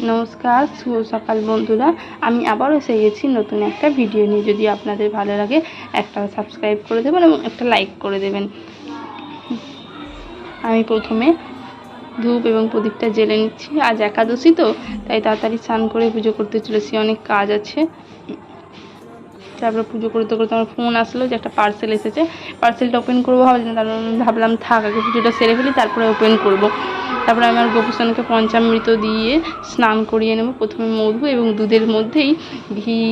নমস্কার, শুভ সকাল বন্ধুরা। আমি আবারও এসে গেছি নতুন একটা ভিডিও নিয়ে। যদি আপনাদের ভালো লাগে, একটা সাবস্ক্রাইব করে দেবেন এবং একটা লাইক করে দেবেন। আমি প্রথমে ধূপ এবং প্রদীপটা জেলে নিচ্ছি। আজ একাদশী তো, তাই তাড়াতাড়ি স্নান করে পুজো করতে চলেছি। অনেক কাজ আছে। তারপরে পুজো করতে করতে আমার ফোন আসলো যে একটা পার্সেল এসেছে। পার্সেলটা ওপেন করব ভাবছিলাম তারপর ভাবলাম থাক, আগে পুজোটা সেরে ফেলি, তারপরে ওপেন করব। তারপরে আমি আমার গোপুসনকে পঞ্চামৃত দিয়ে স্নান করিয়ে নেব। প্রথমে মধু এবং দুধের মধ্যেই ঘি,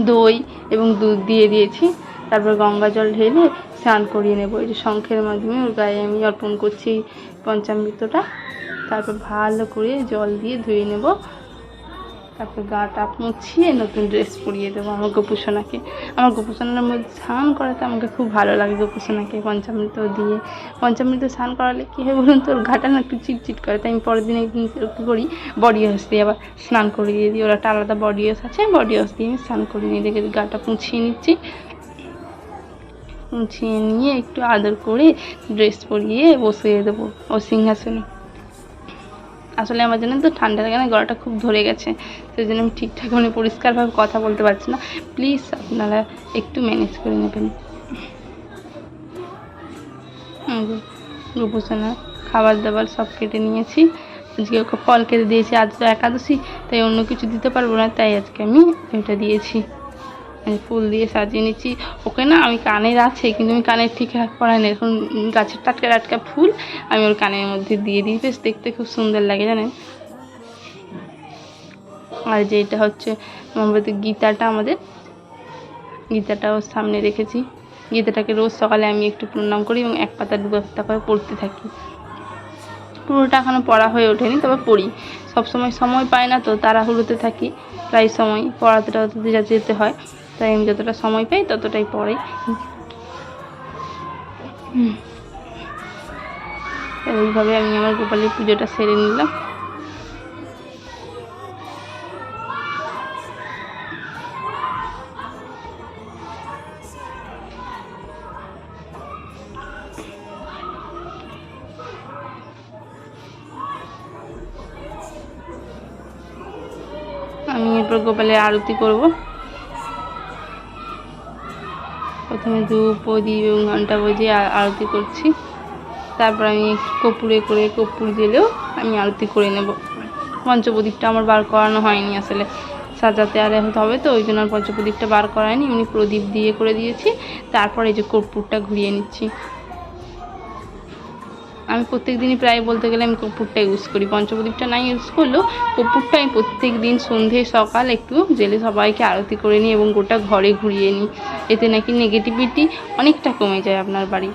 দই এবং দুধ দিয়ে দিয়েছি। তারপর গঙ্গা জল ঢেলে স্নান করিয়ে নেব। এই যে শঙ্খের মাধ্যমে ওর গায়ে আমি অর্পণ করছি পঞ্চামৃতটা। তারপর ভালো করে জল দিয়ে ধুয়ে নেব। তারপর গাটা মুছিয়ে নতুন ড্রেস পরিয়ে দেবো আমার গোপুসোনাকে। আমার গোপুসোনার মধ্যে স্নান করাতে আমাকে খুব ভালো লাগে গোপুসোনাকে পঞ্চামৃত দিয়ে। পঞ্চামৃত স্নান করালে কী হয় বলুন তোর গাটা না একটু চিটচিট করে, তাই আমি পরের দিন একদিন কী করি বডি ওয়াশ দিয়ে আবার স্নান করিয়ে দিই। ওরা একটা আলাদা বডি ওয়াশ আছে বডি ওয়াশ দিয়ে আমি স্নান করিয়ে নিই। দেখে গাটা মুছিয়ে নিচ্ছি। মুছিয়ে নিয়ে একটু আদর করে ড্রেস পরিয়ে বসিয়ে দেবো, ও সিংহাসনে। আসলে আমার জন্য তো ঠান্ডা লাগে না, গলাটা খুব ধরে গেছে। সেই জন্য আমি ঠিকঠাক মানে পরিষ্কারভাবে কথা বলতে পারছি না। প্লিজ আপনারা একটু ম্যানেজ করে নেবেন। রূপসোনা খাবার দাবার সব কেটে নিয়েছি। আজকে ওকে ফল কেটে দিয়েছি, আজ তো একাদশী, তাই অন্য কিছু দিতে পারব না, তাই আজকে আমি এটা দিয়েছি। আমি ফুল দিয়ে সাজিয়ে নিচ্ছি। ওকে না আমি কানের আছে, কিন্তু আমি কানের ঠিক পরাই না এখন গাছের টাটকা টাটকা ফুল আমি ওর কানের মধ্যে দিয়ে দিই। বেশ, দেখতে খুব সুন্দর লাগে জানেন? আর যেটা হচ্ছে আমাদের গীতাটা আমাদের গীতাটা ওর সামনে রেখেছি। গীতাটাকে রোজ সকালে আমি একটু প্রণাম করি এবং এক পাতা, দু পাতা করে পড়তে থাকি। পুরোটা এখনও পড়া হয়ে ওঠেনি, তবে পড়ি। সবসময় সময় পাই না তো, তাড়াহুড়োতে থাকি। প্রায় সময় পড়াতে টড়াতে যেতে হয়। তাই আমি যতটা সময় পাই ততটাই পড়াই এইভাবে আমি আমার গোপালের পুজোটা সেরে নিলাম। আমি এরপর গোপালের আরতি করব। প্রথমে ধূপ প্রদীপ এবং ঘণ্টা বজে আরতি করছি। তারপর আমি কপুরে করে কপুর দিলেও আমি আরতি করে নেব। পঞ্চপ্রদীপটা আমার বার করানো হয়নি আসলে। সাজাতে আরে হবে তো, ওই জন্য আর পঞ্চপ্রদীপটা বার করায়নি। উনি প্রদীপ দিয়ে করে দিয়েছি। তারপর এই যে কর্পূরটা ঘুরিয়ে নিচ্ছি। আমি প্রত্যেক দিনই প্রায় বলতে গেলে আমি কর্পূরটা ইউজ করি। পঞ্চপ্রদীপটা নাই ইউজ করলেও কর্পূরটা আমি প্রত্যেক দিন সন্ধে, সকাল একটু জেলে সবাইকে আরতি করে নিই এবং গোটা ঘরে ঘুরিয়ে নিই। এতে নাকি নেগেটিভিটি অনেকটা কমে যায় আপনার বাড়ি।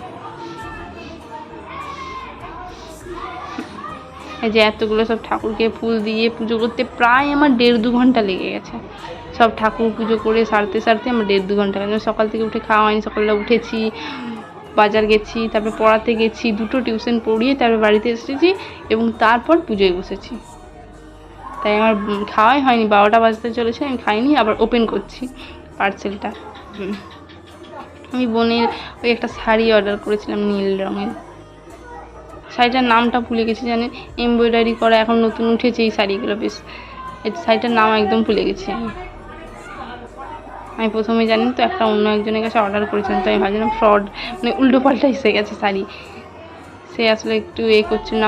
এই যে এতগুলো সব ঠাকুরকে ফুল দিয়ে পুজো করতে প্রায় আমার দেড় দু ঘণ্টা লেগে গেছে। সব ঠাকুর পুজো করে সারতে সারতে আমার দেড় দু ঘণ্টা সকাল থেকে উঠে খাওয়া হয়নি, সকালবেলা উঠেছি। বাজার গেছি, তারপর পড়াতে গেছি, দুটো টিউশন পড়িয়ে তারপর বাড়িতে এসেছি এবং তারপর পুজোয় বসেছি। তাই আমার খাওয়াই হয়নি, বারোটা বাজতে চলেছে, আমি খাইনি, আবার ওপেন করছি পার্সেলটা আমি বোনের ওই একটা শাড়ি অর্ডার করেছিলাম নীল রঙের। শাড়িটার নামটা ভুলে গেছি, জানেন? এমব্রয়ডারি করা, এখন নতুন উঠেছে এই শাড়িগুলো, বেশ। শাড়িটার নাম একদম ভুলে গেছি আমি। আমি প্রথমে জানেন তো একটা অন্য একজনের কাছে অর্ডার করেছিলাম, তো আমি ভাবছিলাম ফ্রড মানে উল্টো পাল্টা এসে গেছে শাড়ি। সে আসলে একটু এ করছিল না।